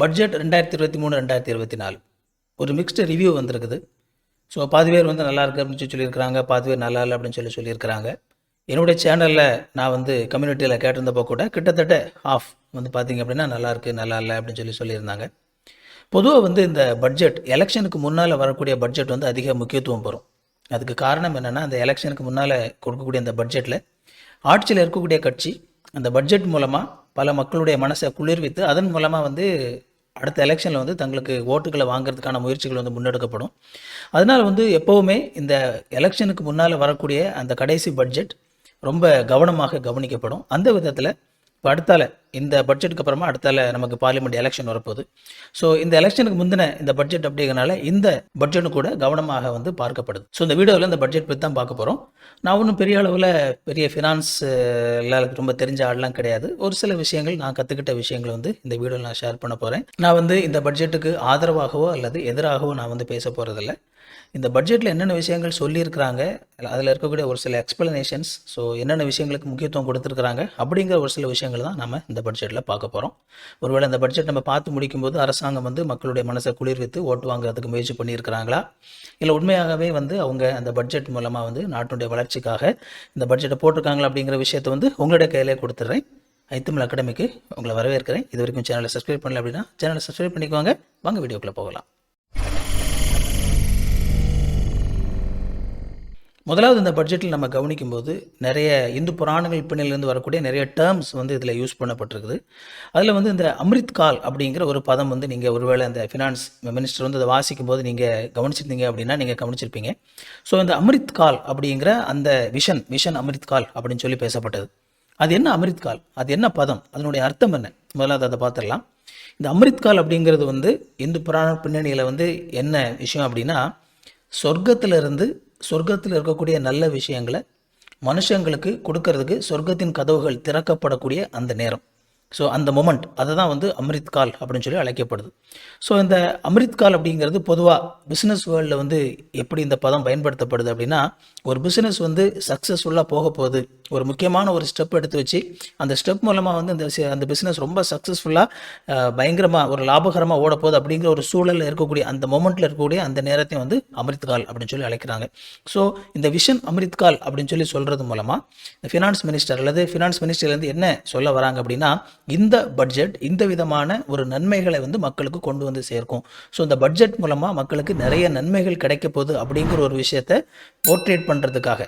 Budget ரெண்டாயிரத்தி இருபத்தி மூணு ரெண்டாயிரத்தி இருபத்தி நாலு. ஒரு மிக்ஸ்டு ரிவ்யூ வந்திருக்குது. ஸோ பாதி பேர் வந்து நல்லா இருக்கு அப்படின்னு சொல்லி சொல்லியிருக்கிறாங்க பாதி பேர் நல்லா இல்லை அப்படின்னு சொல்லி சொல்லியிருக்கிறாங்க. என்னுடைய சேனலில் நான் வந்து கம்யூனிட்டியில் கேட்டிருந்தப்போ கூட கிட்டத்தட்ட ஆஃப் வந்து பார்த்தீங்க அப்படின்னா நல்லா இருக்குது நல்லா இல்லை அப்படின்னு சொல்லி சொல்லியிருந்தாங்க. பொதுவாக வந்து இந்த பட்ஜெட் எலெக்ஷனுக்கு முன்னால் வரக்கூடிய பட்ஜெட் வந்து அதிக முக்கியத்துவம் பெறும். அதுக்கு காரணம் என்னென்னா அந்த எலெக்ஷனுக்கு முன்னால் கொடுக்கக்கூடிய அந்த பட்ஜெட்டில் ஆட்சியில் இருக்கக்கூடிய கட்சி அந்த பட்ஜெட் மூலமாக பல மக்களுடைய மனசை குளிர்வித்து அதன் மூலமாக வந்து அடுத்த எலெக்ஷனில் வந்து தங்களுக்கு ஓட்டுகளை வாங்குறதுக்கான முயற்சிகள் வந்து முன்னெடுக்கப்படும். அதனால் வந்து எப்போவுமே இந்த எலெக்ஷனுக்கு முன்னால் வரக்கூடிய அந்த கடைசி பட்ஜெட் ரொம்ப கவனமாக கவனிக்கப்படும். அந்த விதத்தில் இப்போ அடுத்தால இந்த பட்ஜெட்டுக்கு அப்புறமா அடுத்தால நமக்கு பார்லிமெண்ட் எலெக்ஷன் வரப்போகுது. ஸோ இந்த எலெக்ஷனுக்கு முந்தின இந்த பட்ஜெட் அப்படிங்கிறனால இந்த பட்ஜெட்டும் கூட கவனமாக வந்து பார்க்கப்படுது. ஸோ இந்த வீடியோவில் இந்த பட்ஜெட் பற்றி தான் பார்க்க போகிறோம் நான் ஒன்றும் பெரிய அளவில் பெரிய ஃபினான்ஸ் ரொம்ப தெரிஞ்ச ஆள்லாம் கிடையாது. ஒரு சில விஷயங்கள் நான் கற்றுக்கிட்ட விஷயங்கள் வந்து இந்த வீடியோவில் நான் ஷேர் பண்ண போகிறேன் நான் வந்து இந்த பட்ஜெட்டுக்கு ஆதரவாகவோ அல்லது எதிராகவோ நான் வந்து பேச போகிறதில்ல இந்த பட்ஜெட்டில் என்னென்ன விஷயங்கள் சொல்லியிருக்கிறாங்க அதில் இருக்கக்கூடிய ஒரு சில எக்ஸ்பிளனேஷன்ஸ் ஸோ என்னென்ன விஷயங்களுக்கு முக்கியத்துவம் கொடுத்துருக்குறாங்க அப்படிங்கிற ஒரு சில விஷயங்கள் தான் நம்ம இந்த பட்ஜெட்டில் பார்க்க போகிறோம் ஒருவேளை இந்த பட்ஜெட் நம்ம பார்த்து முடிக்கும்போது அரசாங்கம் வந்து மக்களுடைய மனசை குளிர்வித்து ஓட்டு வாங்குறதுக்கு முயற்சி பண்ணியிருக்கிறாங்களா? இல்லை உண்மையாகவே வந்து அவங்க அந்த பட்ஜெட் மூலமாக வந்து நாட்டினுடைய வளர்ச்சிக்காக இந்த பட்ஜெட்டை போட்டிருக்காங்களா அப்படிங்கிற விஷயத்தை வந்து உங்களுடைய கையிலே கொடுத்துட்றேன் ஐத்தமிழ் அகாடமிக்கு உங்களை வரவேற்கிறேன். இது வரைக்கும் சேனலை சப்ஸ்கிரைப் பண்ணல அப்படின்னா சேனலை சப்ஸ்கிரைப் பண்ணிக்குவாங்க வாங்க வீடியோக்குள்ளே போகலாம். முதலாவது இந்த பட்ஜெட்டில் நம்ம கவனிக்கும்போது நிறைய இந்து புராணங்கள் பின்னிலிருந்து வரக்கூடிய நிறைய டேர்ம்ஸ் வந்து இதில் யூஸ் பண்ணப்பட்டிருக்குது. அதில் வந்து இந்த அம்ரித் கால் அப்படிங்கிற ஒரு பதம் வந்து நீங்கள் ஒருவேளை அந்த ஃபினான்ஸ் மினிஸ்டர் வந்து அதை வாசிக்கும் போது நீங்கள் கவனிச்சிருந்தீங்க அப்படின்னா நீங்கள் கவனிச்சிருப்பீங்க. ஸோ இந்த அம்ரித் கால் அப்படிங்கிற அந்த விஷன் விஷன் அம்ரித் கால் அப்படின்னு சொல்லி பேசப்பட்டது. அது என்ன அமிர்த் கால்? அது என்ன பதம்? அதனுடைய அர்த்தம் என்ன? முதலாவது அதை பார்த்துடலாம். இந்த அமிர்த் கால் அப்படிங்கிறது வந்து இந்து புராண பின்னணியில் வந்து என்ன விஷயம் அப்படின்னா சொர்க்கத்திலிருந்து சொர்க்கத்தில் இருக்கக்கூடிய நல்ல விஷயங்களை மனுஷங்களுக்கு கொடுக்கறதுக்கு சொர்க்கத்தின் கதவுகள் திறக்கப்படக்கூடிய அந்த நேரம். ஸோ அந்த மொமெண்ட் அதை தான் வந்து அமிர்த் கால் அப்படின்னு சொல்லி அழைக்கப்படுது. ஸோ இந்த அமிர்த் கால் அப்படிங்கிறது பொதுவாக பிஸ்னஸ் வேர்ல்டில் வந்து எப்படி இந்த பதம் பயன்படுத்தப்படுது அப்படின்னா ஒரு பிஸ்னஸ் வந்து சக்ஸஸ்ஃபுல்லாக போக போகுது. ஒரு முக்கியமான ஒரு ஸ்டெப் எடுத்து வச்சு அந்த ஸ்டெப் மூலமாக வந்து அந்த அந்த பிஸ்னஸ் ரொம்ப சக்ஸஸ்ஃபுல்லாக பயங்கரமாக ஒரு லாபகரமாக ஓட போகுது அப்படிங்கிற ஒரு சூழலில் இருக்கக்கூடிய அந்த மொமெண்ட்டில் இருக்கக்கூடிய அந்த நேரத்தையும் வந்து அமிர்த்கால் அப்படின்னு சொல்லி அழைக்கிறாங்க. ஸோ இந்த விஷன் அமிர்த்கால் அப்படின்னு சொல்லி சொல்கிறது மூலமாக இந்த ஃபினான்ஸ் மினிஸ்டர் அல்லது ஃபினான்ஸ் மினிஸ்டர்லேருந்து என்ன சொல்ல வராங்க அப்படின்னா இந்த பட்ஜெட் இந்த விதமான ஒரு நன்மைகளை வந்து மக்களுக்கு கொண்டு வந்து சேர்க்கும். ஸோ இந்த பட்ஜெட் மூலமாக மக்களுக்கு நிறைய நன்மைகள் கிடைக்க போகுது அப்படிங்கிற ஒரு விஷயத்தை போர்ட்ரேட் பண்ணுறதுக்காக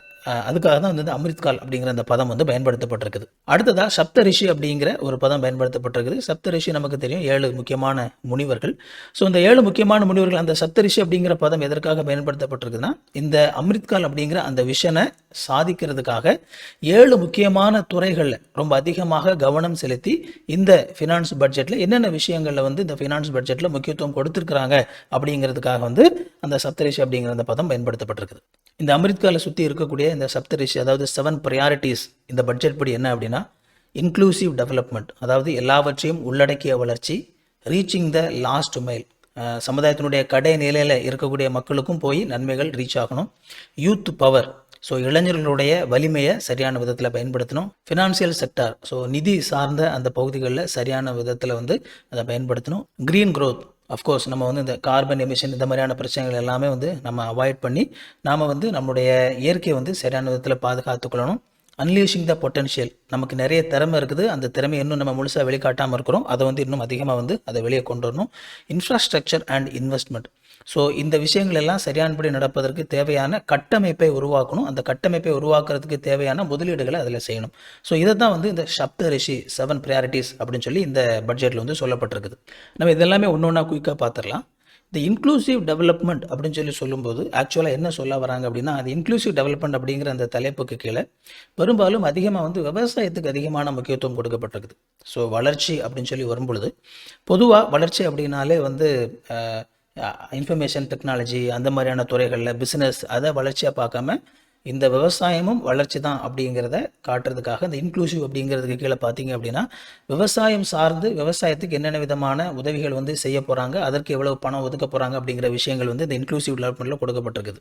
அதுக்காக தான் வந்து அமிர்த்கால் அப்படிங்கிற அந்த பதம் வந்து பயன்படுத்தப்பட்டிருக்குது. அடுத்ததாக சப்த ரிஷி அப்படிங்கிற ஒரு பதம் பயன்படுத்தப்பட்டிருக்குது. சப்த ரிஷி நமக்கு தெரியும். ஏழு முக்கியமான முனிவர்கள். ஸோ இந்த ஏழு முக்கியமான முனிவர்கள் அந்த சப்த ரிஷி அப்படிங்கிற பதம் எதற்காக பயன்படுத்தப்பட்டிருக்குன்னா இந்த அமிர்த்கால் அப்படிங்கிற அந்த விஷனை சாதிக்கிறதுக்காக ஏழு முக்கியமான துறைகளில் ரொம்ப அதிகமாக கவனம் செலுத்தி இந்த ஃபினான்ஸ் பட்ஜெட்டில் என்னென்ன விஷயங்களில் வந்து இந்த ஃபினான்ஸ் பட்ஜெட்டில் முக்கியத்துவம் கொடுத்துருக்குறாங்க அப்படிங்கிறதுக்காக வந்து அந்த சப்தரிஷி அப்படிங்கிற அந்த பதம் பயன்படுத்தப்பட்டிருக்குது. இந்த அமிர்த்காலை சுற்றி இருக்கக்கூடிய இந்த சப்தரிஷி அதாவது செவன் ப்ரையாரிட்டிஸ் இந்த பட்ஜெட் படி என்ன அப்படின்னா இன்க்ளூசிவ் டெவலப்மெண்ட் அதாவது எல்லாவற்றையும் உள்ளடக்கிய வளர்ச்சி ரீச்சிங் த லாஸ்ட் மைல் சமுதாயத்தினுடைய கடை நிலையில் இருக்கக்கூடிய மக்களுக்கும் போய் நன்மைகள் ரீச் ஆகணும். யூத் பவர் ஸோ இளைஞர்களுடைய வலிமையை சரியான விதத்தில் பயன்படுத்தணும். ஃபினான்சியல் செக்டார் ஸோ நிதி சார்ந்த அந்த பகுதிகளில் சரியான விதத்தில் வந்து அதை பயன்படுத்தணும். க்ரீன் க்ரோத் அஃப்கோர்ஸ் நம்ம வந்து இந்த கார்பன் எமிஷன் இந்த மாதிரியான பிரச்சனைகள் எல்லாமே வந்து நம்ம அவாய்ட் பண்ணி நாம் வந்து நம்மளுடைய இயற்கையை வந்து சரியான விதத்தில் பாதுகாத்துக்கொள்ளணும் அன்லீஷிங் த பொட்டன்ஷியல் நமக்கு நிறைய திறமை இருக்குது. அந்த திறமை இன்னும் நம்ம முழுசாக வெளிக்காட்டாமல் இருக்கிறோம். அதை வந்து இன்னும் அதிகமாக வந்து அதை வெளியே கொண்டு வரணும். இன்ஃப்ராஸ்ட்ரக்சர் அண்ட் இன்வெஸ்ட்மெண்ட் ஸோ இந்த விஷயங்கள் எல்லாம் சரியானபடி நடப்பதற்கு தேவையான கட்டமைப்பை உருவாக்கணும். அந்த கட்டமைப்பை உருவாக்குறதுக்கு தேவையான முதலீடுகளை அதில் செய்யணும். ஸோ இதை தான் வந்து இந்த சப்த ரிஷி செவன் ப்ரையாரிட்டிஸ் அப்படின்னு சொல்லி இந்த பட்ஜெட்டில் வந்து சொல்லப்பட்டிருக்குது. நம்ம இதெல்லாமே ஒன்று ஒன்றா குயிக்காக பார்த்துடலாம். இந்த இன்க்ளூசிவ் டெவலப்மெண்ட் அப்படின்னு சொல்லி சொல்லும்போது ஆக்சுவலாக என்ன சொல்ல வராங்க அப்படின்னா அது இன்க்ளூசிவ் டெவலப்மெண்ட் அப்படிங்கிற அந்த தலைப்புக்கு கீழே பெரும்பாலும் அதிகமாக வந்து விவசாயத்துக்கு அதிகமான முக்கியத்துவம் கொடுக்கப்பட்டிருக்குது. ஸோ வளர்ச்சி அப்படின்னு சொல்லி வரும்பொழுது பொதுவாக வளர்ச்சி அப்படின்னாலே வந்து இன்ஃபர்மேஷன் டெக்னாலஜி அந்த மாதிரியான துறைகளில் பிஸ்னஸ் அதை வளர்ச்சியாக பார்க்காம இந்த விவசாயமும் வளர்ச்சி தான் அப்படிங்கிறத காட்டுறதுக்காக இந்த இன்க்ளூசிவ் அப்படிங்கிறதுக்கு கீழே பார்த்தீங்க அப்படின்னா விவசாயம் சார்ந்து விவசாயத்துக்கு என்னென்ன விதமான உதவிகள் வந்து செய்ய போகிறாங்க அதற்கு எவ்வளவு பணம் ஒதுக்க போகிறாங்க அப்படிங்கிற விஷயங்கள் வந்து இந்த இன்க்ளூசிவ் டெவலப்மெண்ட்டில் கொடுக்கப்பட்டிருக்குது.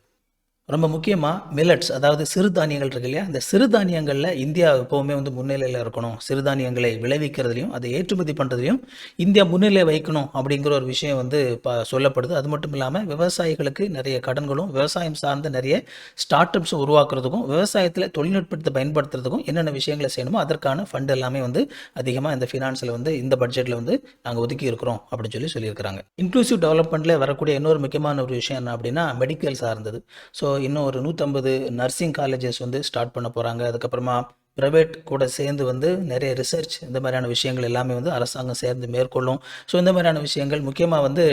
ரொம்ப முக்கியமாக மில்லட்ஸ் அதாவது சிறுதானியங்கள் இருக்கு இல்லையா? இந்த சிறுதானியங்களில் இந்தியா எப்போவுமே வந்து முன்னிலையில் இருக்கணும். சிறுதானியங்களை விளைவிக்கிறதுலையும் அதை ஏற்றுமதி பண்ணுறதுலையும் இந்தியா முன்னிலை வைக்கணும் அப்படிங்கிற ஒரு விஷயம் வந்து இப்போ சொல்லப்படுது. அது மட்டும் இல்லாமல் விவசாயிகளுக்கு நிறைய கடன்களும் விவசாயம் சார்ந்த நிறைய ஸ்டார்ட் அப்ஸும் உருவாக்குறதுக்கும் விவசாயத்தில் தொழில்நுட்பத்தை பயன்படுத்துறதுக்கும் என்னென்ன விஷயங்களை செய்யணுமோ அதற்கான ஃபண்ட் எல்லாமே வந்து அதிகமாக இந்த ஃபினான்ஸில் வந்து இந்த பட்ஜெட்டில் வந்து நாங்கள் ஒதுக்கி இருக்கிறோம் அப்படின்னு சொல்லி சொல்லியிருக்கிறாங்க. இன்க்ளூசிவ் டெவலப்மெண்ட்டில் வரக்கூடிய இன்னொரு முக்கியமான ஒரு விஷயம் என்ன அப்படின்னா மெடிக்கல் சார்ந்தது. ஸோ இன்னும் ஒரு நூற்றம்பது நர்சிங் காலேஜஸ் வந்து ஸ்டார்ட் பண்ண போகிறாங்க அதுக்கப்புறமா ப்ரைவேட் கூட சேர்ந்து வந்து நிறைய ரிசர்ச் இந்த மாதிரியான விஷயங்கள் எல்லாமே வந்து அரசாங்கம் சேர்ந்து மேற்கொள்ளும். ஸோ இந்த மாதிரியான விஷயங்கள் முக்கியமாக வந்து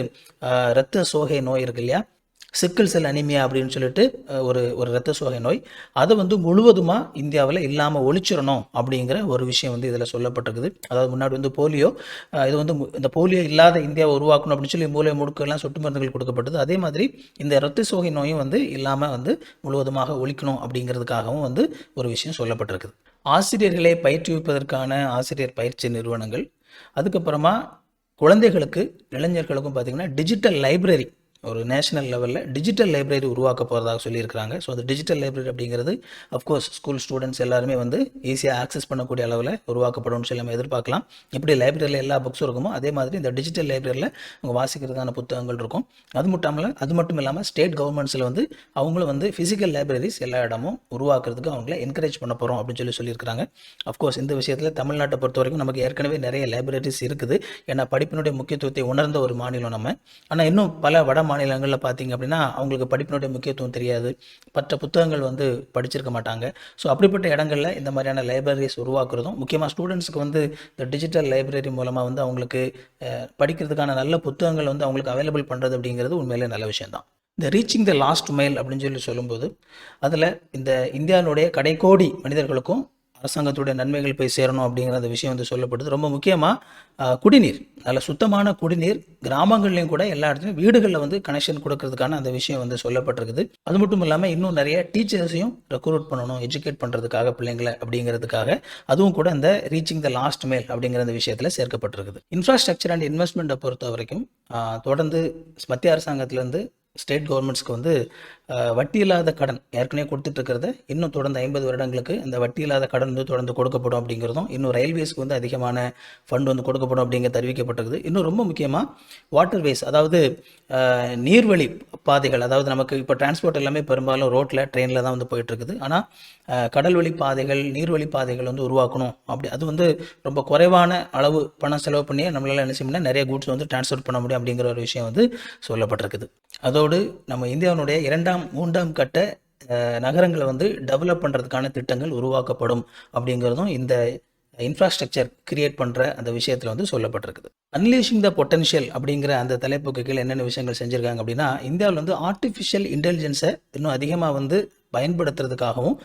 ரத்த இரத்த சோகை நோய் இருக்கு இல்லையா? சிக்கல் செல் அனிமியா அப்படின்னு சொல்லிட்டு ஒரு ஒரு இரத்த சோகை நோய். அதை வந்து முழுவதுமாக இந்தியாவில் இல்லாமல் ஒழிச்சிடணும் அப்படிங்கிற ஒரு விஷயம் வந்து இதில் சொல்லப்பட்டிருக்குது. அதாவது முன்னாடி வந்து போலியோ இது வந்து மு- இந்த போலியோ இல்லாத இந்தியாவை உருவாக்கணும் அப்படின்னு சொல்லி மூளை முடுக்கெல்லாம் சொட்டு மருந்துகள் கொடுக்கப்பட்டது. அதே மாதிரி இந்த இரத்த சோகை நோயும் வந்து இல்லாமல் வந்து முழுவதுமாக ஒழிக்கணும் அப்படிங்கிறதுக்காகவும் வந்து ஒரு விஷயம் சொல்லப்பட்டிருக்குது. ஆசிரியர்களை பயிற்றுவிப்பதற்கான ஆசிரியர் பயிற்சி நிறுவனங்கள். அதுக்கப்புறமா குழந்தைகளுக்கு இளைஞர்களுக்கும் பார்த்திங்கன்னா டிஜிட்டல் லைப்ரரி ஒரு நேஷனல் லெவலில் டிஜிட்டல் லைப்ரரி உருவாக்க போகிறதாக சொல்லியிருக்கிறாங்க. ஸோ அந்த டிஜிட்டல் லைப்ரரி அப்படிங்கிறது அஃப்கோர்ஸ் ஸ்கூல் ஸ்டூடெண்ட்ஸ் எல்லாருமே வந்து ஈஸியாக ஆக்சஸ் பண்ணக்கூடிய அளவில் உருவாக்கப்படும் சொல்லி நம்ம எதிர்பார்க்கலாம். எப்படி லைப்ரரியில் எல்லா புக்ஸும் இருக்குமோ அதே மாதிரி இந்த டிஜிட்டல் லைப்ரரியில் அவங்க வாசிக்கிறதுக்கான புத்தகங்கள் இருக்கும். அது மட்டும் இல்லாமல் அது மட்டும் இல்லாமல் ஸ்டேட் கவர்மெண்ட்ஸில் வந்து அவங்களும் வந்து ஃபிசிக்கல் லைப்ரரிஸ் எல்லா இடமும் உருவாக்குறதுக்கு அவங்கள என்கரேஜ் பண்ண போகிறோம் அப்படின்னு சொல்லி சொல்லியிருக்கிறாங்க. அஃப்கோர்ஸ் இந்த விஷயத்தில் தமிழ்நாட்டை பொறுத்த வரைக்கும் நமக்கு ஏற்கனவே நிறைய லைப்ரரிஸ் இருக்குது. ஏன்னா படிப்பினுடைய முக்கியத்துவத்தை உணர்ந்த ஒரு மாநிலம் நம்ம. ஆனால் இன்னும் பல வட மாநிலங்களில் பார்த்தீங்க அப்படின்னா அவங்களுக்கு படிப்பினுடைய முக்கியத்துவம் தெரியாது. மற்ற புத்தகங்கள் வந்து படிச்சிருக்க மாட்டாங்க. ஸோ அப்படிப்பட்ட இடங்களில் இந்த மாதிரியான லைப்ரரிஸ் உருவாக்குறதும் முக்கியமாக ஸ்டூடெண்ட்ஸ்க்கு வந்து இந்த டிஜிட்டல் லைப்ரரி மூலமாக வந்து அவங்களுக்கு படிக்கிறதுக்கான நல்ல புத்தகங்கள் வந்து அவங்களுக்கு அவைலபிள் பண்ணுறது அப்படிங்கிறது உண்மையிலே நல்ல விஷயம்தான். இந்த ரீச்சிங் த லாஸ்ட் மைல் அப்படின்னு சொல்லி சொல்லும்போது அதில் இந்த இந்தியாவினுடைய கடைக்கோடி மனிதர்களுக்கும் அரசாங்கத்துடைய நன்மைகள் போய் சேரணும் அப்படிங்கிற அந்த விஷயம் வந்து சொல்லப்படுது. ரொம்ப முக்கியமாக குடிநீர். நல்ல சுத்தமான குடிநீர் கிராமங்கள்லையும் கூட எல்லா இடத்துலையும் வீடுகளில் வந்து கனெக்ஷன் கொடுக்கறதுக்கான அந்த விஷயம் வந்து சொல்லப்பட்டிருக்குது. அது மட்டும் இல்லாமல் இன்னும் நிறைய டீச்சர்ஸையும் ரெக்ரூட் பண்ணணும் எஜுகேட் பண்ணுறதுக்காக பிள்ளைங்களை அப்படிங்கிறதுக்காக அதுவும் கூட இந்த ரீச்சிங் த லாஸ்ட் மேல் அப்படிங்கிற அந்த விஷயத்தில் சேர்க்கப்பட்டிருக்குது. இன்ஃப்ராஸ்ட்ரக்சர் அண்ட் இன்வெஸ்ட்மெண்ட்டை பொறுத்த வரைக்கும் தொடர்ந்து மத்திய அரசாங்கத்திலேருந்து ஸ்டேட் கவர்மெண்ட்ஸ்க்கு வந்து வட்டி இல்லாத கடன் ஏற்கனவே கொடுத்துட்ருக்கிறத இன்னும் தொடர்ந்து ஐம்பது வருடங்களுக்கு இந்த வட்டி இல்லாத கடன் வந்து தொடர்ந்து கொடுக்கப்படும் அப்படிங்கிறதும் இன்னும் ரயில்வேஸ்க்கு வந்து அதிகமான ஃபண்ட் வந்து கொடுக்கப்படும் அப்படிங்கிற தெரிவிக்கப்பட்டிருக்குது இன்னும் ரொம்ப முக்கியமாக வாட்டர்வேஸ் அதாவது நீர்வழி பாதைகள் அதாவது நமக்கு இப்போ டிரான்ஸ்போர்ட் எல்லாமே பெரும்பாலும் ரோட்டில் ட்ரெயினில் தான் வந்து போயிட்டுருக்குது ஆனால் கடல்வழி பாதைகள் நீர்வழி பாதைகள் வந்து உருவாக்கணும். அப்படி அது வந்து ரொம்ப குறைவான அளவு பணம் செலவு பண்ணி நம்மளால் என்ன செய்யணும்னா நிறைய கூட்ஸ் வந்து டிரான்ஸ்போர்ட் பண்ண முடியும் அப்படிங்கிற ஒரு விஷயம் வந்து சொல்லப்பட்டிருக்குது. அதோடு நம்ம இந்தியாவினுடைய இரண்டாம் மூன்றாம் கட்ட நகரங்களை வந்து டெவலப் பண்ணுறதுக்கான திட்டங்கள் உருவாக்கப்படும் அப்படிங்கிறதும் இந்த இன்ஃப்ராஸ்ட்ரக்சர் கிரியேட் பண்ணுற அந்த விஷயத்தில் வந்து சொல்லப்பட்டிருக்குது. அன்லீஷிங் த பொட்டன்ஷியல் அப்படிங்கிற அந்த தலைப்புக்கு கீழே என்னென்ன விஷயங்கள் செஞ்சுருக்காங்க அப்படின்னா இந்தியாவில் வந்து ஆர்டிஃபிஷியல் இன்டெலிஜென்ஸை இன்னும் அதிகமாக வந்து பயன்படுத்துறதுக்காகவும்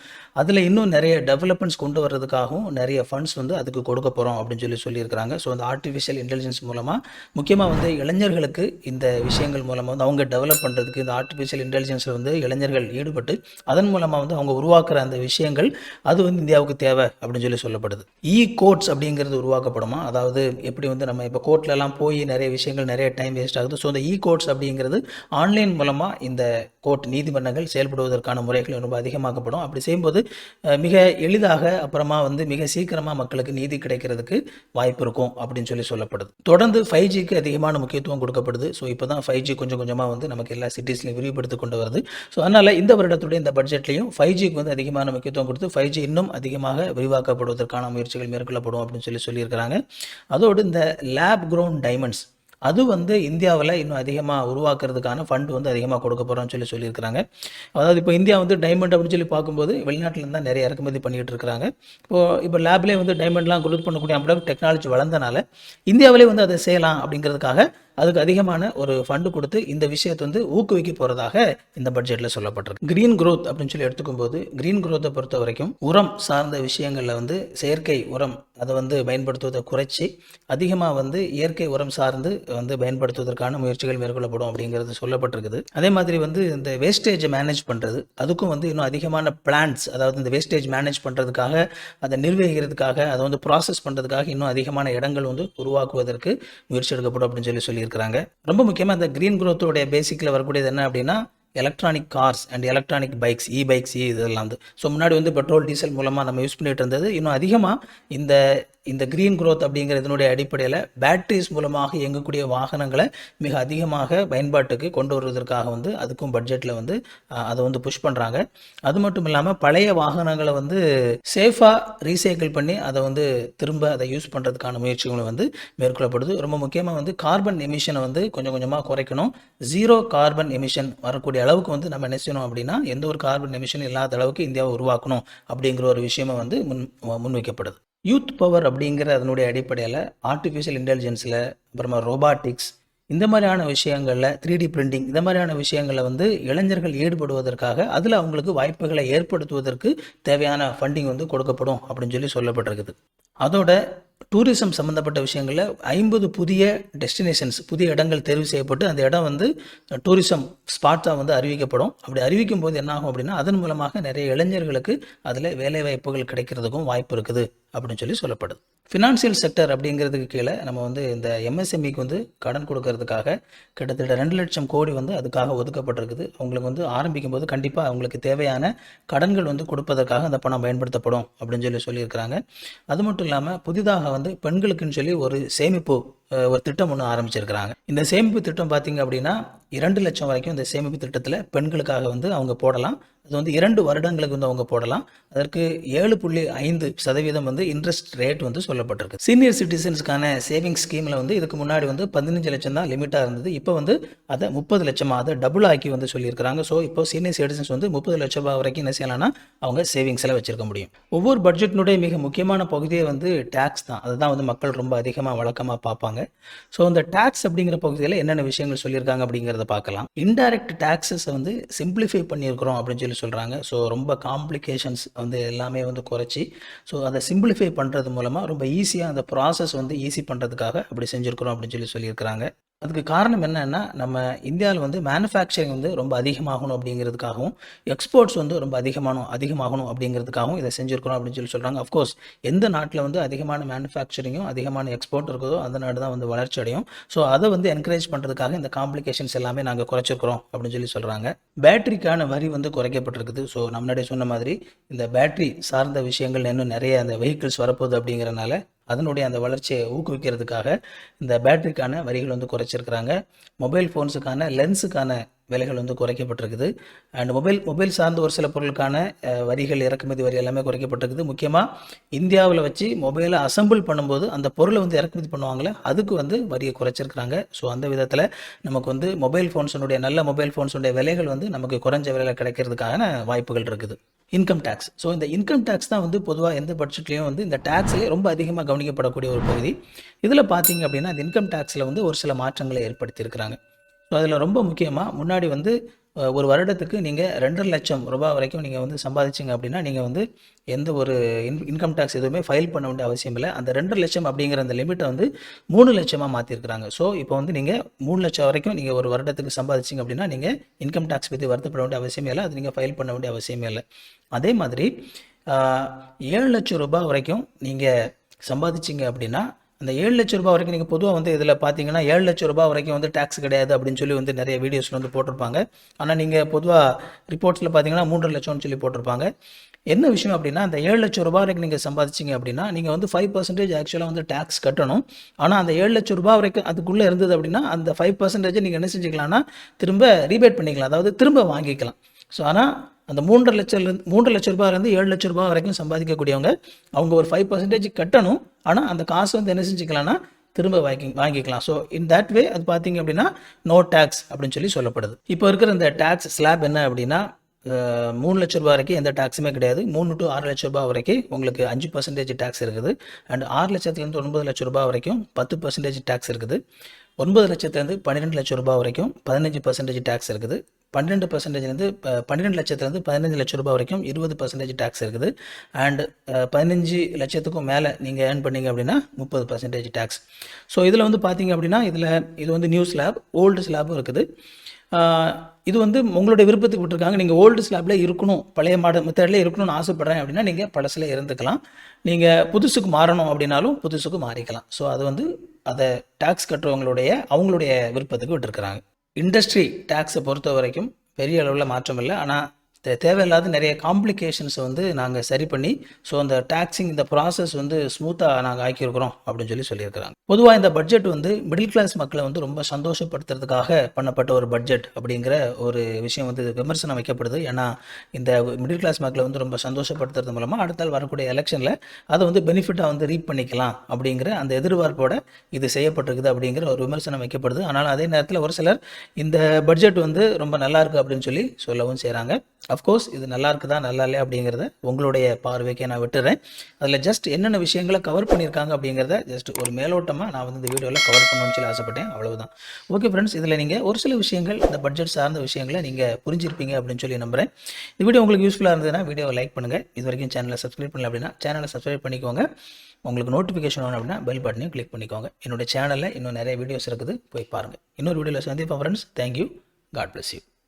அதில் இன்னும் நிறைய டெவலப்மெண்ட்ஸ் கொண்டு வர்றதுக்காகவும் நிறைய ஃபண்ட்ஸ் வந்து அதுக்கு கொடுக்க போகிறோம் அப்படின்னு சொல்லி சொல்லியிருக்கிறாங்க. ஸோ அந்த ஆர்டிஃபிஷியல் இன்டெலிஜென்ஸ் மூலமாக முக்கியமாக வந்து இளைஞர்களுக்கு இந்த விஷயங்கள் மூலமாக வந்து அவங்க டெவலப் பண்ணுறதுக்கு இந்த ஆர்டிஃபிஷியல் இன்டெலிஜென்ஸில் வந்து இளைஞர்கள் ஈடுபட்டு அதன் மூலமாக வந்து அவங்க உருவாக்குற அந்த விஷயங்கள் அது வந்து இந்தியாவுக்கு தேவை அப்படின்னு சொல்லி சொல்லப்படுது. இ கோட்ஸ் அப்படிங்கிறது உருவாக்கப்படுமா? அதாவது எப்படி வந்து நம்ம இப்போ கோர்ட்லலாம் போய் நிறைய விஷயங்கள் நிறைய டைம் வேஸ்ட் ஆகுது. ஸோ அந்த இ கோட்ஸ் அப்படிங்கிறது ஆன்லைன் மூலமாக இந்த கோர்ட் நீதிமன்றங்கள் செயல்படுவதற்கான முறைகள் ரொம்ப அதிகமாக்கப்படும். அப்படி செய்யும்போது மிக எளிதாக அப்புறமா வந்து மிக சீக்கிரமாக மக்களுக்கு நீதி கிடைக்கிறதுக்கு வாய்ப்பு இருக்கும் அப்படின்னு சொல்லி சொல்லப்படுது. தொடர்ந்து ஃபைவ் ஜிக்கு அதிகமான முக்கியத்துவம் கொடுக்கப்படுது. ஸோ இப்போ தான் ஃபைவ் ஜி கொஞ்சம் கொஞ்சமாக வந்து நமக்கு எல்லா சிட்டிஸ்லையும் விரிவுபடுத்தி கொண்டு வருது. ஸோ அதனால் இந்த வருடத்துடைய இந்த பட்ஜெட்லையும் ஃபைவ் ஜிக்கு வந்து அதிகமான முக்கியத்துவம் கொடுத்து ஃபைவ் ஜி இன்னும் அதிகமாக விரிவாக்கப்படுவதற்கான முயற்சிகள் மேற்கொள்ளப்படும் அப்படின்னு சொல்லி சொல்லியிருக்கிறாங்க. அதோடு இந்த லேப் க்ரோன் டைமண்ட்ஸ் அது வந்து இந்தியாவில் இன்னும் அதிகமாக உருவாக்குறதுக்கான ஃபண்ட் வந்து அதிகமாக கொடுக்க போகிறோம்னு சொல்லி சொல்லியிருக்கிறாங்க. அதாவது இப்போ இந்தியா வந்து டைமண்ட் அப்படின்னு சொல்லி பார்க்கும்போது வெளிநாட்டிலேருந்து தான் நிறைய இறக்குமதி பண்ணிகிட்டு இருக்கிறாங்க. இப்போது இப்போ லேப்லேயே வந்து டைமண்ட்லாம் குரூப் பண்ணக்கூடிய அளவுக்கு டெக்னாலஜி வளர்ந்தனால இந்தியாவிலே வந்து அதை செய்யலாம் அப்படிங்கிறதுக்காக அதுக்கு அதிகமான ஒரு ஃபண்டு கொடுத்து இந்த விஷயத்தை வந்து ஊக்குவிக்க போகிறதாக இந்த பட்ஜெட்டில் சொல்லப்பட்டிருக்கு. க்ரீன் குரோத் அப்படின்னு சொல்லி எடுத்துக்கும்போது க்ரீன் growth-அ பொறுத்த வரைக்கும் உரம் சார்ந்த விஷயங்களில் வந்து செயற்கை உரம் அதை வந்து பயன்படுத்துவதை குறைச்சி அதிகமாக வந்து இயற்கை உரம் சார்ந்து வந்து பயன்படுத்துவதற்கான முயற்சிகள் மேற்கொள்ளப்படும் அப்படிங்கிறது சொல்லப்பட்டிருக்குது. அதே மாதிரி வந்து இந்த வேஸ்டேஜை மேனேஜ் பண்ணுறது அதுக்கும் வந்து இன்னும் அதிகமான பிளான்ஸ் அதாவது இந்த வேஸ்டேஜ் மேனேஜ் பண்ணுறதுக்காக அதை நிர்வகிக்கிறதுக்காக அதை வந்து ப்ராசஸ் பண்ணுறதுக்காக இன்னும் அதிகமான இடங்கள் வந்து உருவாக்குவதற்கு முயற்சி எடுக்கப்படும் அப்படின்னு சொல்லி சொல்லி சொல்லியிருக்கிறாங்க. ரொம்ப முக்கியமாக இந்த க்ரீன் growth-உடைய பேசிக்கில் வரக்கூடியது என்ன அப்படின்னா electronic cars and electronic bikes e bikes இதெல்லாம் வந்து. ஸோ முன்னாடி வந்து பெட்ரோல் டீசல் மூலமாக நம்ம யூஸ் பண்ணிட்டு இருந்தது. இன்னும் அதிகமாக இந்த இந்த க்ரீன் க்ரோத் அப்படிங்கிற இதனுடைய அடிப்படையில் பேட்டரிஸ் மூலமாக இயங்கக்கூடிய வாகனங்களை மிக அதிகமாக பயன்பாட்டுக்கு கொண்டு வருவதற்காக வந்து அதுக்கும் பட்ஜெட்டில் வந்து அதை வந்து புஷ் பண்ணுறாங்க அது மட்டும் இல்லாமல் பழைய வாகனங்களை வந்து சேஃபாக ரீசைக்கிள் பண்ணி அதை வந்து திரும்ப அதை யூஸ் பண்ணுறதுக்கான முயற்சிகளும் வந்து மேற்கொள்ளப்படுது. ரொம்ப முக்கியமாக வந்து கார்பன் எமிஷனை வந்து கொஞ்சம் கொஞ்சமாக குறைக்கணும். ஜீரோ கார்பன் எமிஷன் வரக்கூடிய அளவுக்கு வந்து நம்ம என்ன செய்யணும் அப்படின்னா எந்த ஒரு கார்பன் எமிஷன் இல்லாத அளவுக்கு இந்தியாவை உருவாக்கணும் அப்படிங்கிற ஒரு விஷயமா வந்து முன் முன்வைக்கப்படுது. யூத் பவர் அப்படிங்கிற அதனுடைய அடிப்படையில் ஆர்டிஃபிஷியல் இன்டெலிஜென்ஸில் அப்புறமா ரோபாட்டிக்ஸ் இந்த மாதிரியான விஷயங்களில் த்ரீ டி பிரிண்டிங் இந்த மாதிரியான விஷயங்களில் வந்து இளைஞர்கள் ஈடுபடுவதற்காக அதில் அவங்களுக்கு வாய்ப்புகளை ஏற்படுத்துவதற்கு தேவையான ஃபண்டிங் வந்து கொடுக்கப்படும் அப்படின்னு சொல்லி சொல்லப்பட்டிருக்குது. அதோட டூரிசம் சம்மந்தப்பட்ட விஷயங்களில் ஐம்பது புதிய டெஸ்டினேஷன்ஸ் புதிய இடங்கள் தேர்வு செய்யப்பட்டு அந்த இடம் வந்து டூரிசம் ஸ்பாட்டாக வந்து அறிவிக்கப்படும். அப்படி அறிவிக்கும் போது என்ன ஆகும் அப்படின்னா அதன் மூலமாக நிறைய இளைஞர்களுக்கு அதில் வேலைவாய்ப்புகள் கிடைக்கிறதுக்கும் வாய்ப்பு இருக்குது அப்படின்னு சொல்லி சொல்லப்படுது. ஃபினான்சியல் செக்டர் அப்படிங்கிறதுக்கு கீழே நம்ம வந்து இந்த எம்எஸ்எம்இக்கு வந்து கடன் கொடுக்கறதுக்காக கிட்டத்தட்ட ரெண்டு லட்சம் கோடி வந்து அதுக்காக ஒதுக்கப்பட்டிருக்குது. அவங்களுக்கு வந்து ஆரம்பிக்கும் போது கண்டிப்பாக அவங்களுக்கு தேவையான கடன்கள் வந்து கொடுப்பதற்காக அந்த பணம் பயன்படுத்தப்படும் அப்படின்னு சொல்லி சொல்லியிருக்கிறாங்க. அது மட்டும் இல்லாமல் புதிதாக வந்து பெண்களுக்குன்னு சொல்லி ஒரு சேமிப்பு ஒரு திட்டம் ஒன்று ஆரம்பிச்சிருக்கிறாங்க. இந்த சேமிப்பு திட்டம் பார்த்தீங்க அப்படின்னா இரண்டு லட்சம் வரைக்கும் இந்த சேமிப்பு திட்டத்தில் பெண்களுக்காக வந்து அவங்க போடலாம். அது வந்து இரண்டு வருடங்களுக்கு வந்து அவங்க போடலாம். அதற்கு ஏழு புள்ளி ஐந்து சதவீதம் வந்து இன்ட்ரெஸ்ட் ரேட் வந்து சொல்லப்பட்டிருக்கு. சீனியர் சிட்டிசன்ஸ்க்கான சேவிங்ஸ் ஸ்கீமில் வந்து இதுக்கு முன்னாடி வந்து பதினஞ்சு லட்சம் தான் லிமிட்டாக இருந்தது. இப்போ வந்து அதை முப்பது லட்சமாக அதை டபுள் ஆக்கி வந்து சொல்லியிருக்கிறாங்க. ஸோ இப்போ சீனியர் சிட்டிசன்ஸ் வந்து முப்பது லட்ச ரூபாய் வரைக்கும் என்ன செய்யலாம்னா அவங்க சேவிங்ஸில் வச்சிருக்க முடியும். ஒவ்வொரு பட்ஜெட்டினுடைய மிக முக்கியமான பகுதியே வந்து டேக்ஸ் தான். அதுதான் வந்து மக்கள் ரொம்ப அதிகமாக வழக்கமாக பார்ப்பாங்க. ஸோ இந்த டேக்ஸ் அப்படிங்கிற பகுதியில் என்னென்ன விஷயங்கள் சொல்லியிருக்காங்க அப்படிங்கிறத பார்க்கலாம். இன்டைரக்ட் டேக்ஸஸை வந்து சிம்பிளிஃபை பண்ணியிருக்கிறோம் அப்படின்னு சொல்லி சொல்கிறாங்க ஸோ ரொம்ப காம்ப்ளிகேஷன்ஸ் வந்து எல்லாமே வந்து குறைச்சி ஸோ அதை சிம்பிளிஃபை பண்ணுறது மூலமாக ரொம்ப ஈஸியாக அந்த ப்ராசஸ் வந்து ஈஸி பண்ணுறதுக்காக அப்படி செஞ்சுருக்கிறோம் அப்படின்னு சொல்லி சொல்லியிருக்கிறாங்க. அதுக்கு காரணம் என்னன்னா நம்ம இந்தியாவில் வந்து மேனுஃபேக்சரிங் வந்து ரொம்ப அதிகமாகணும் அப்படிங்கிறதுக்காகவும் எக்ஸ்போர்ட்ஸ் வந்து ரொம்ப அதிகமானும் அதிகமாகணும் அப்படிங்கிறதுக்காகவும் இதை செஞ்சுருக்கிறோம் அப்படின்னு சொல்லி சொல்கிறாங்க அஃப்கோர்ஸ் எந்த நாட்டில் வந்து அதிகமான மேனுஃபேக்சரிங்கும் அதிகமான எக்ஸ்போர்ட் இருக்குதோ அந்த நாடு தான் வந்து வளர்ச்சி அடையும். ஸோ அதை வந்து என்கரேஜ் பண்ணுறதுக்காக இந்த காம்ப்ளிகேஷன்ஸ் எல்லாமே நாங்கள் குறைச்சிருக்கிறோம் அப்படின்னு சொல்லி சொல்கிறாங்க பேட்டரிக்கான வரி வந்து குறைக்கப்பட்டிருக்குது. ஸோ நம்ம சொன்ன மாதிரி இந்த பேட்டரி சார்ந்த விஷயங்கள் இன்னும் நிறைய அந்த வெஹிக்கிள்ஸ் வரப்போகுது அப்படிங்கிறனால அதனுடைய அந்த வளர்ச்சியை ஊக்குவிக்கிறதுக்காக இந்த பேட்டரிக்கான வரிகள் வந்து குறைச்சிருக்கிறாங்க. மொபைல் ஃபோன்ஸுக்கான லென்ஸுக்கான விலைகள் வந்து குறைக்கப்பட்டிருக்குது. அண்ட் மொபைல் மொபைல் சார்ந்த ஒரு சில பொருளுக்கான வரிகள் இறக்குமதி வரி எல்லாமே குறைக்கப்பட்டிருக்குது. முக்கியமாக இந்தியாவில் வச்சு மொபைலை அசெம்பிள் பண்ணும்போது அந்த பொருளை வந்து இறக்குமதி பண்ணுவாங்களே அதுக்கு வந்து வரியை குறைச்சிருக்கிறாங்க. ஸோ அந்த விதத்தில் நமக்கு வந்து மொபைல் ஃபோன்ஸுடைய நல்ல மொபைல் ஃபோன்ஸுடைய விலைகள் வந்து நமக்கு குறைஞ்ச விலையில் கிடைக்கிறதுக்கான வாய்ப்புகள் இருக்குது. இன்கம் டேக்ஸ் ஸோ இந்த இன்கம் டேக்ஸ் தான் வந்து பொதுவாக எந்த பட்ஜெட்லேயும் வந்து இந்த டேக்ஸ்லேயே ரொம்ப அதிகமாக கவனிக்கப்படக்கூடிய ஒரு பகுதி. இதில் பார்த்தீங்க அப்படின்னா இந்த இன்கம் டேக்ஸில் வந்து ஒரு சில மாற்றங்களை ஏற்படுத்தியிருக்கிறாங்க. அதில் ரொம்ப முக்கியமாக முன்னாடி வந்து ஒரு வருடத்துக்கு நீங்கள் ரெண்டரை லட்சம் ரூபாய் வரைக்கும் நீங்கள் வந்து சம்பாதிச்சிங்க அப்படின்னா நீங்கள் வந்து எந்த ஒரு இன் இன்கம் டேக்ஸ் எதுவுமே ஃபைல் பண்ண வேண்டிய அவசியம் இல்லை. அந்த ரெண்டரை லட்சம் அப்படிங்கிற அந்த லிமிட்டை வந்து மூணு லட்சமாக மாற்றிருக்கிறாங்க ஸோ இப்போ வந்து நீங்கள் மூணு லட்சம் வரைக்கும் நீங்கள் ஒரு வருடத்துக்கு சம்பாதிச்சிங்க அப்படின்னா நீங்கள் இன்கம் டேக்ஸ் பற்றி வருத்தப்பட வேண்டிய அவசியமே இல்லை. அது நீங்கள் ஃபைல் பண்ண வேண்டிய அவசியமே இல்லை. அதே மாதிரி ஏழு லட்சம் ரூபாய் வரைக்கும் நீங்கள் சம்பாதிச்சிங்க அப்படின்னா அந்த ஏழு லட்சம் ரூபாய் வரைக்கும் நீங்கள் பொதுவாக வந்து இதில் பார்த்தீங்கன்னா ஏழு லட்சம் ரூபாய் வரைக்கும் வந்து டேக்ஸ் கிடையாது அப்படின்னு சொல்லி வந்து நிறைய வீடியோஸில் வந்து போட்டிருப்பாங்க. ஆனால் நீங்கள் பொதுவாக ரிப்போர்ட்ஸில் பார்த்தீங்கன்னா மூன்றரை லட்சம்னு சொல்லி போட்டிருப்பாங்க. என்ன விஷயம் அப்படின்னா அந்த ஏழு லட்ச ரூபாய் வரைக்கும் நீங்கள் சம்பாதிச்சிங்க அப்படின்னா நீங்கள் வந்து ஃபைவ் பர்சன்டேஜ் ஆக்சுவலாக வந்து டேக்ஸ் கட்டணும். ஆனால் அந்த ஏழு லட்ச ரூபாய் வரைக்கும் அதுக்குள்ளே இருந்தது அப்படின்னா அந்த ஃபைவ் பர்சன்டேஜை நீங்கள் என்ன செஞ்சுக்கலாம்னா திரும்ப ரீபேட் பண்ணிக்கலாம். அதாவது திரும்ப வாங்கிக்கலாம். ஸோ ஆனால் அந்த மூன்றரை லட்சம் மூன்று லட்ச ரூபாயிலேருந்து ஏழு லட்ச ரூபாய் வரைக்கும் சம்பாதிக்கக்கூடியவங்க அவங்க ஒரு ஃபைவ் பர்சன்டேஜ் கட்டணும். ஆனால் அந்த காசு வந்து என்ன செஞ்சுக்கலாம்னா திரும்ப வாங்கி வாங்கிக்கலாம். ஸோ இன் தட் வே அது பார்த்தீங்க அப்படின்னா நோ டேக்ஸ் அப்படின்னு சொல்லி சொல்லப்படுது. இப்போ இருக்கிற இந்த டேக்ஸ் ஸ்லாப் என்ன அப்படின்னா மூணு லட்ச ரூபா வரைக்கும் எந்த டேக்ஸுமே கிடையாது. மூணு டு ஆறு லட்ச ரூபாய் வரைக்கும் உங்களுக்கு அஞ்சு பர்சன்டேஜ் டேக்ஸ் இருக்குது. அண்ட் ஆறு லட்சத்துலேருந்து ஒன்பது லட்ச ரூபா வரைக்கும் பத்து பர்சன்டேஜ் டேக்ஸ் இருக்குது. ஒன்பது லட்சத்துலேருந்து பன்னிரெண்டு லட்சம் ரூபா வரைக்கும் பதினஞ்சு பர்சன்டேஜ் டேக்ஸ் இருக்குது. பன்னெண்டு பர்சன்டேஜ்லேருந்து பன்னிரெண்டு லட்சத்துலேருந்து பதினஞ்சு லட்சம் ரூபாய் வரைக்கும் இருபது பர்சன்டேஜ் டேக்ஸ் இருக்குது. அண்ட் பதினஞ்சு லட்சத்துக்கும் மேலே நீங்கள் ஏர்ன் பண்ணீங்க அப்படின்னா முப்பது பர்சன்டேஜ் டேக்ஸ் ஸோ இதில் வந்து பார்த்தீங்க அப்படின்னா இதில் இது வந்து நியூ ஸ்லாப் ஓல்டு ஸ்லாபும் இருக்குது. இது வந்து உங்களுடைய விருப்பத்துக்கு விட்டுருக்காங்க. நீங்கள் ஓல்டு ஸ்லாப்ல இருக்கணும் பழைய மாடல் மெத்தட்ல இருக்கணும்னு ஆசைப்பட்றேன் அப்படின்னா நீங்கள் பழசில் இருந்துக்கலாம். நீங்கள் புதுசுக்கு மாறணும் அப்படின்னாலும் புதுசுக்கு மாறிக்கலாம். ஸோ அது வந்து அதை டேக்ஸ் கட்டுறவங்களுடைய அவங்களுடைய விருப்பத்துக்கு விட்டுருக்குறாங்க. இண்டஸ்ட்ரி டேக்ஸை பொறுத்த வரைக்கும் பெரிய அளவில் மாற்றம் இல்லை ஆனால் தேவையில்லாத நிறைய காம்ப்ளிகேஷன்ஸை வந்து நாங்கள் சரி பண்ணி ஸோ அந்த டேக்ஸிங் இந்த ப்ராசஸ் வந்து ஸ்மூத்தாக நாங்கள் ஆக்கியிருக்கிறோம் அப்படின்னு சொல்லி சொல்லியிருக்கிறாங்க. பொதுவாக இந்த பட்ஜெட் வந்து மிடில் கிளாஸ் மக்களை வந்து ரொம்ப சந்தோஷப்படுத்துறதுக்காக பண்ணப்பட்ட ஒரு பட்ஜெட் அப்படிங்கிற ஒரு விஷயம் வந்து விமர்சனம் வைக்கப்படுது. ஏன்னா இந்த மிடில் கிளாஸ் மக்களை வந்து ரொம்ப சந்தோஷப்படுத்துறது மூலமாக அடுத்தால் வரக்கூடிய எலெக்ஷனில் அதை வந்து பெனிஃபிட்டாக வந்து ரீப் பண்ணிக்கலாம் அப்படிங்கிற அந்த எதிர்பார்ப்போட இது செய்யப்பட்டிருக்குது அப்படிங்கிற ஒரு விமர்சனம் வைக்கப்படுது. ஆனால் அதே நேரத்தில் ஒரு சிலர் இந்த பட்ஜெட் வந்து ரொம்ப நல்லா இருக்கு அப்படின்னு சொல்லி சொல்லவும் செய்கிறாங்க அஃப்கோர்ஸ் இது நல்லா இருக்குதா நல்லா இல்லை அப்படிங்கிறத உங்களுடைய பார்வைக்கே நான் விட்டுறேன். அதில் ஜஸ்ட் என்னென்ன விஷயங்களை கவர் பண்ணியிருக்காங்க அப்படிங்கிறத ஜஸ்ட் ஒரு மேலோட்டமாக நான் வந்து இந்த வீடியோவில் கவர் பண்ணணும்னு சொல்லி ஆசைப்பட்டேன். அவ்வளவுதான். ஓகே ஃப்ரெண்ட்ஸ் இதில் நீங்கள் ஒரு சில விஷயங்கள் இந்த பட்ஜெட் சார்ந்த விஷயங்களை நீங்கள் புரிஞ்சிருப்பீங்க அப்படின்னு சொல்லி நம்புகிறேன் இந்த வீடியோ உங்களுக்கு யூஸ்ஃபுல்லாக இருந்ததுன்னா வீடியோவை லைக் பண்ணுங்கள் இது வரைக்கும் சேனலை சப்ஸ்கிரைப் பண்ணல அப்படின்னா சேனலை சப்ஸ்கிரைப் பண்ணிக்கோங்க. உங்களுக்கு நோட்டிஃபிகேஷன் வேணும் அப்படின்னா பெல் பட்டனையும் கிளிக் பண்ணிக்கோங்க. என்னோட சேனலில் இன்னும் நிறைய வீடியோஸ் இருக்குது. போய் பாருங்கள் இன்னொரு வீடியோவில் சந்திப்போம் friends thank you god bless you